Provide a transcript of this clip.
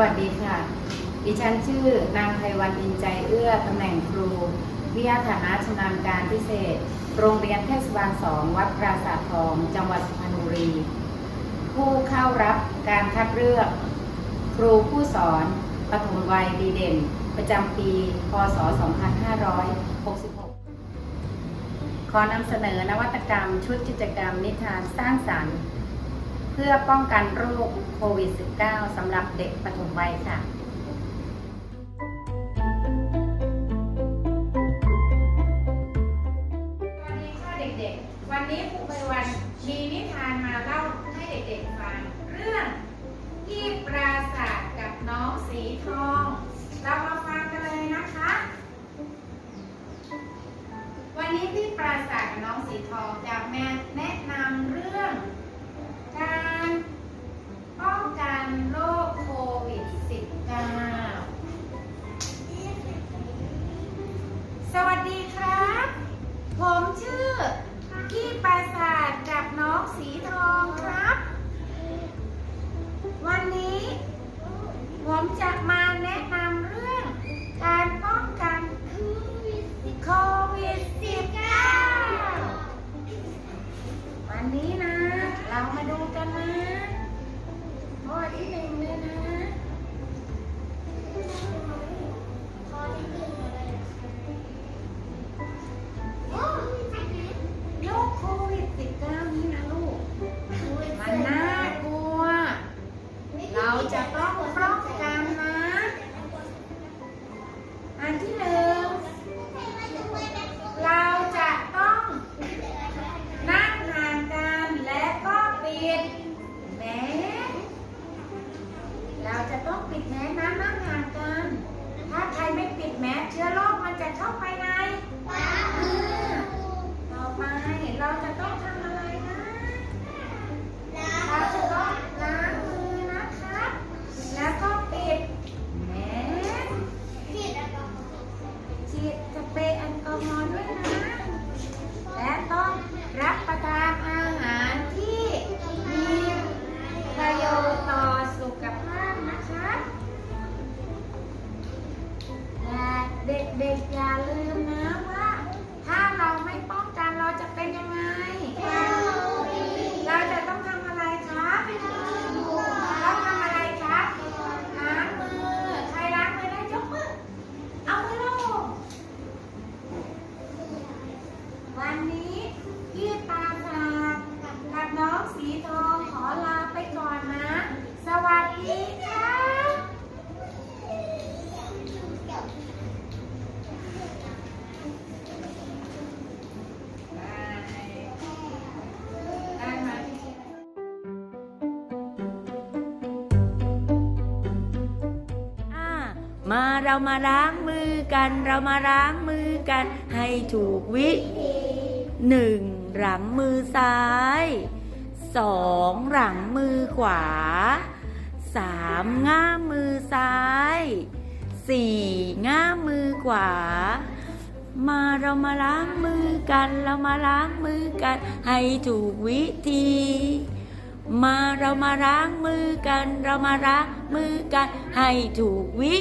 วัสดีค่ะ ดิฉันชื่อนางไพวันอินใจเอื้อตำแหน่งครู วิทยาฐานะชำนาญการพิเศษ โรงเรียนเทศบาลสองวัดปราสาททอง จังหวัดสุพรรณบุรี ผู้เข้ารับการคัดเลือก ครูผู้สอนปฐมวัยดีเด่น ประจำปี พศ 2566 ขอนำเสนอนวัตกรรมชุดกิจกรรมนิทานสร้างสรรค์ เพื่อป้องกันโรคโควิด -19 สำหรับเด็กปฐมวัยค่ะวัสดีค่ะเด็กๆวันนี้ครูไพวันมีนิทานมาเล่าให้เด็กๆฟังเรื่องที่ปราศาสตร์กับน้องสีทอง เรามาฟังกันเลยนะคะ วันนี้พี่ปราศาสตร์กับน้องสีทองจะแม่แน ผมชื่อพี่ปราสาสตร์กับน้องสีทองครับ วันนี้ ผมจะมาแนะนำเรื่องการป้องกันโควิด -19 วันนี้นะ เรามาดู จะต้องป้องกันนะ อันที่หนึ่งเราจะต้องนั่งห่างกันและก็ปิดแมสเราจะต้องปิดแมสนะนั่งห่างกัน ถ้าใครไม่ปิดแมสเชื้อโรคมันจะเข้าไปในต่อไปเราจะต้องทำอะไรนะ เราจะต้องล้างมือนะครับ แล้วก็ปิดแมส ฉี ทองขอลาไปก่อนนะ สวัสดีครับได้ไหมอ่ามาเรามาล้างมือกัน เรามาล้างมือกัน ให้ถูกวิหนึ่งหลังมือซ้าย สองหลังมือขวาสามง่ามมือซ้ายสี่ง่ามมือขวา มาเรามาล้างมือกัน เรามาล้างมือกัน ให้ถูกวิธี มาเรามาล้างมือกัน เรามาล้างมือกัน ให้ถูกวิ